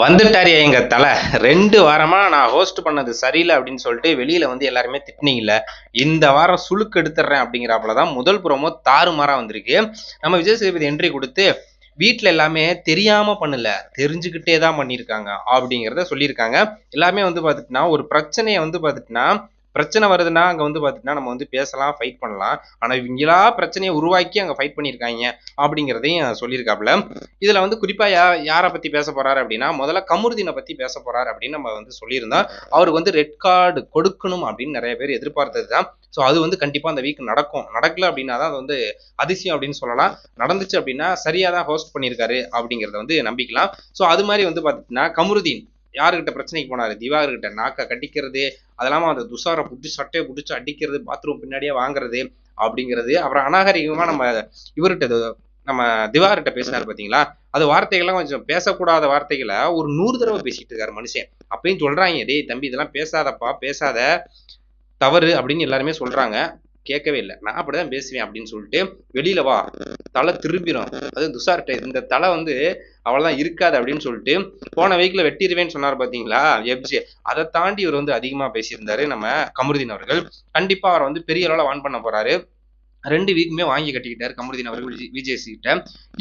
வந்துட்டாரு எங்க தலை ரெண்டு வாரமா நான் ஹோஸ்ட் பண்ணது சரியில்லை அப்படின்னு சொல்லிட்டு வெளியில வந்து எல்லாருமே திட்டினீங்கல்ல. இந்த வாரம் சுழுக்கு எடுத்துடுறேன் அப்படிங்கிறாப்புல தான் முதல் புறமோ தாறுமாறா வந்திருக்கு. நம்ம விஜய் சேதுபதி என்ட்ரி கொடுத்து வீட்டில் எல்லாமே தெரியாம பண்ணல தெரிஞ்சுக்கிட்டே தான் பண்ணியிருக்காங்க அப்படிங்கிறத சொல்லியிருக்காங்க. எல்லாமே வந்து பார்த்துட்டுனா ஒரு பிரச்சனையை வந்து பார்த்துட்டுனா பிரச்சனை வருதுன்னா அங்கே வந்து பார்த்தீங்கன்னா நம்ம வந்து பேசலாம் ஃபைட் பண்ணலாம். ஆனால் இவங்களா பிரச்சனையை உருவாக்கி அங்கே ஃபைட் பண்ணியிருக்காங்க அப்படிங்கிறதையும் சொல்லியிருக்காப்புல. இதில் வந்து குறிப்பாக யா யாரை பற்றி பேச போகிறாரு அப்படின்னா முதல்ல கமுருதீனை பற்றி பேச போகிறாரு அப்படின்னு நம்ம வந்து சொல்லியிருந்தோம். அவருக்கு வந்து ரெட் கார்டு கொடுக்கணும் அப்படின்னு நிறைய பேர் எதிர்பார்த்தது தான் ஸோ அது வந்து கண்டிப்பாக அந்த வீக் நடக்கும். நடக்கல அப்படின்னா தான் அது வந்து அதிசயம் அப்படின்னு சொல்லலாம். நடந்துச்சு அப்படின்னா சரியாக தான் ஹோஸ்ட் பண்ணியிருக்காரு அப்படிங்கிறத வந்து நம்பிக்கலாம். ஸோ அது மாதிரி வந்து பார்த்தீங்கன்னா கமுருதீன் யாருக்கிட்ட பிரச்சனைக்கு போனாரு? திவாகர் கிட்ட நாக்க கடிக்கிறது அதெல்லாம அந்த துஷாரை பிடிச்சி சட்டையை பிடிச்சி அடிக்கிறது பாத்ரூம் பின்னாடியே வாங்குறது அப்படிங்கிறது. அப்புறம் அநாகரிகமா நம்ம இவர்கிட்ட நம்ம திவாகர்கிட்ட பேசினார் பாத்தீங்களா? அது வார்த்தைகள்லாம் கொஞ்சம் பேசக்கூடாத வார்த்தைகளை ஒரு நூறு தடவை பேசிட்டு இருக்காரு மனுஷன். அப்பயும் சொல்றாங்க டேய் தம்பி இதெல்லாம் பேசாதப்பா பேசாத. தவறு அப்படின்னு எல்லாருமே சொல்றாங்க. கேட்கவே இல்லை. நான் அப்படிதான் பேசுவேன் அப்படின்னு சொல்லிட்டு வெளியில வா. தலை திரும்பிடும் அது துஷார்ட்ட இந்த தலை வந்து அவ்வளோதான் இருக்காது அப்படின்னு சொல்லிட்டு போன வீக்கில் வெட்டிடுவேன்னு சொன்னார் பார்த்தீங்களா எப்ஜி. அதை தாண்டி இவர் வந்து அதிகமாக பேசியிருந்தாரு நம்ம கமருதீன் அவர்கள். கண்டிப்பாக அவரை வந்து பெரிய அளவில் வான் பண்ண போறாரு. ரெண்டு வீக்குமே வாங்கி கட்டிக்கிட்டாரு கமருதீன் அவர்கள் விஜய் கிட்ட.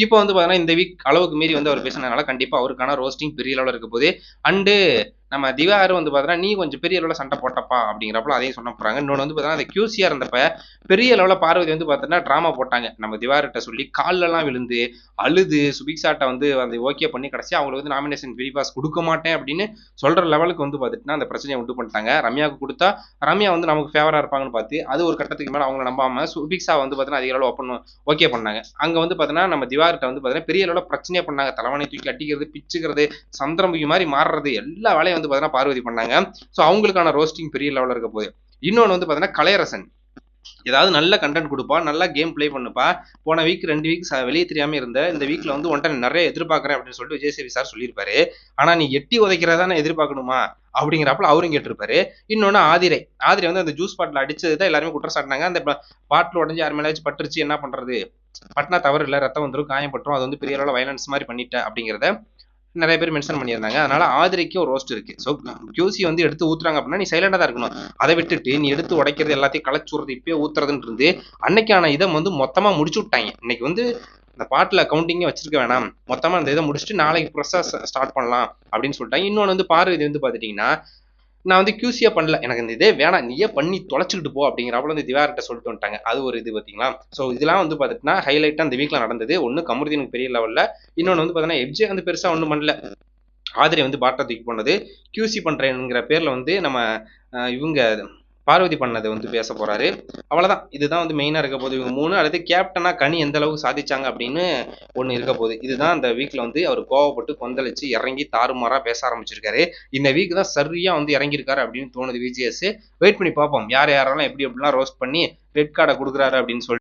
இப்போ வந்து பார்த்தீங்கன்னா இந்த வீக் அளவுக்கு மீறி வந்து அவர் பேசினதுனால கண்டிப்பாக அவருக்கான ரோஸ்டிங் பெரிய அளவில் இருக்க போது அண்டு நம்ம திவாகர் வந்து பார்த்தோன்னா நீ கொஞ்சம் பெரிய அளவில் சண்டை போட்டப்பா அப்படிங்கிறப்பல அதையும் சொன்ன போகிறாங்க இன்னொன்று வந்து பார்த்தீங்கன்னா அந்த கியூசியாக இருந்தப்ப பெரிய அளவில் பார்வதி வந்து பார்த்தீங்கன்னா ட்ராமா போட்டாங்க. நம்ம திவாகர்கிட்ட சொல்லி கால்லலாம் விழுந்து அழுது சுபிக்ஷாட்டை வந்து அந்த ஓகே பண்ணி கடைசி அவங்களுக்கு வந்து நாமினேஷன் ஃப்ரீ பாஸ் கொடுக்க மாட்டேன் அப்படின்னு சொல்கிற லெவலுக்கு வந்து பார்த்துட்டுனா அந்த பிரச்சனையை உண்டு பண்ணிட்டாங்க. ரம்யாவுக்கு கொடுத்தா ரம்யா வந்து நமக்கு ஃபேவராக இருப்பாங்கன்னு பார்த்து அது ஒரு கட்டத்துக்கு மேலே அவங்க நம்பாமல் சுபிக்ஷா வந்து பார்த்தீங்கன்னா அதிக அளவு ஓப்பன் ஓகே பண்ணாங்க. அங்கே வந்து பார்த்தீங்கன்னா நம்ம திவாகர்கிட்ட வந்து பார்த்தீங்கன்னா பெரிய அளவில் பிரச்சனையே பண்ணாங்க. தலைவனை தூக்கி அடிக்கிறது பிச்சுக்கிறது சந்திரமுகி மாதிரி மாறுறது எல்லா வேலையும் வந்து பார்த்தீங்கன்னா பார்வதி பண்ணாங்க. ஸோ அவங்களுக்கான ரோஸ்டிங் பெரிய லெவலில் இருக்க போகுது. இன்னொன்று வந்து பார்த்தீங்கன்னா கலையரசன். ஏதாவது நல்ல கண்டென்ட் கொடுப்பா நல்லா கேம் பிளே பண்ணுப்பா. போன வீக் ரெண்டு வீக் வெளியே தெரியாம இருந்த இந்த வீக்ல வந்து ஒன்ட்ட நிறைய எதிர்பார்க்கறேன் அப்படின்னு சொல்லிட்டு விஜய் சேவி சார் சொல்லியிருப்பாரு. ஆனா நீ எட்டி உதைக்கிறதானே எதிர்பார்க்கணுமா? அப்படிங்கிறப்பல அவரும் கேட்டிருப்பாரு. இன்னொன்னு ஆதிரை. ஆதிரை வந்து அந்த ஜூஸ் பாட்டில் அடிச்சது தான் எல்லாருமே குற்றம் சாட்டினாங்க. அந்த பாட்டில் உடஞ்சி யார் மேலே பட்டுருச்சு என்ன பண்றது? பட்டினா தவறு இல்லை ரத்தம் வந்துடும் காயப்பட்டுரும் அது வந்து பெரிய அளவில் வயலன்ஸ் மாதிரி பண்ணிட்டேன் அப்படிங்கிறத நிறைய பேர் மென்ஷன் பண்ணியிருந்தாங்க. அதனால ஆதிரைக்கு ஒரு ரோஸ்ட் இருக்கு. ஸோ கியூசி வந்து எடுத்து ஊத்துறாங்க அப்படின்னா நீ சைலண்டா தான் இருக்கணும். அதை விட்டுட்டு நீ எடுத்து உடைக்கிறது எல்லாத்தையும் களைச்சுறது இப்பயே ஊத்துறதுன்னு இருந்து அன்னைக்கான இதை வந்து மொத்தமா முடிச்சு விட்டாங்க. இன்னைக்கு வந்து இந்த பாட்டில் கவுண்டிங்கே வச்சிருக்க வேணாம். மொத்தமாக அந்த இதை முடிச்சுட்டு நாளைக்கு ப்ரொசஸ் ஸ்டார்ட் பண்ணலாம் அப்படின்னு சொல்லிட்டாங்க. இன்னொன்று வந்து பார்வை வந்து பார்த்துட்டிங்கன்னா நான் வந்து கியூசியா பண்ணல. எனக்கு இந்த இதே வேணாம். நீயே பண்ணி தொலைச்சிக்கிட்டு போ அப்படிங்கிறப்பல வந்து திவார்கிட்ட சொல்லிட்டு வந்துட்டாங்க. அது ஒரு இது பார்த்தீங்களா? ஸோ இதெல்லாம் வந்து பார்த்துட்டுனா ஹைலைட்டாக அந்த வீக்கில் நடந்தது. ஒன்று கமருதீனுக்கு பெரிய லெவலில் இன்னொன்று வந்து பார்த்தீங்கன்னா எப்ஜே வந்து பெருசாக ஒன்றும் பண்ணல. ஆதிரி வந்து பாட்டா தூக்கி போனது. கியூசி பண்ணுறேங்கிற பேரில் வந்து நம்ம இவங்க பார்வதி பண்ணதை வந்து பேச போறாரு. அவ்வளவுதான். இதுதான் வந்து மெயினா இருக்க போகுது. இவங்க மூணு அடுத்து கேப்டனா கனி எந்த அளவுக்கு சாதிச்சாங்க அப்படின்னு ஒண்ணு இருக்க போகுது. இதுதான் அந்த வீக்ல வந்து அவர் கோவப்பட்டு கொந்தளிச்சு இறங்கி தாறுமாறா பேச ஆரம்பிச்சிருக்காரு. இந்த வீக் தான் சரியா வந்து இறங்கியிருக்காரு அப்படின்னு தோணுது விஜிஎஸ். வெயிட் பண்ணி பார்ப்போம். யார் யாரெல்லாம் எப்படி எப்படிலாம் ரோஸ்ட் பண்ணி ரெட் கார்டை கொடுக்குறாரு அப்படின்னு சொல்லிட்டு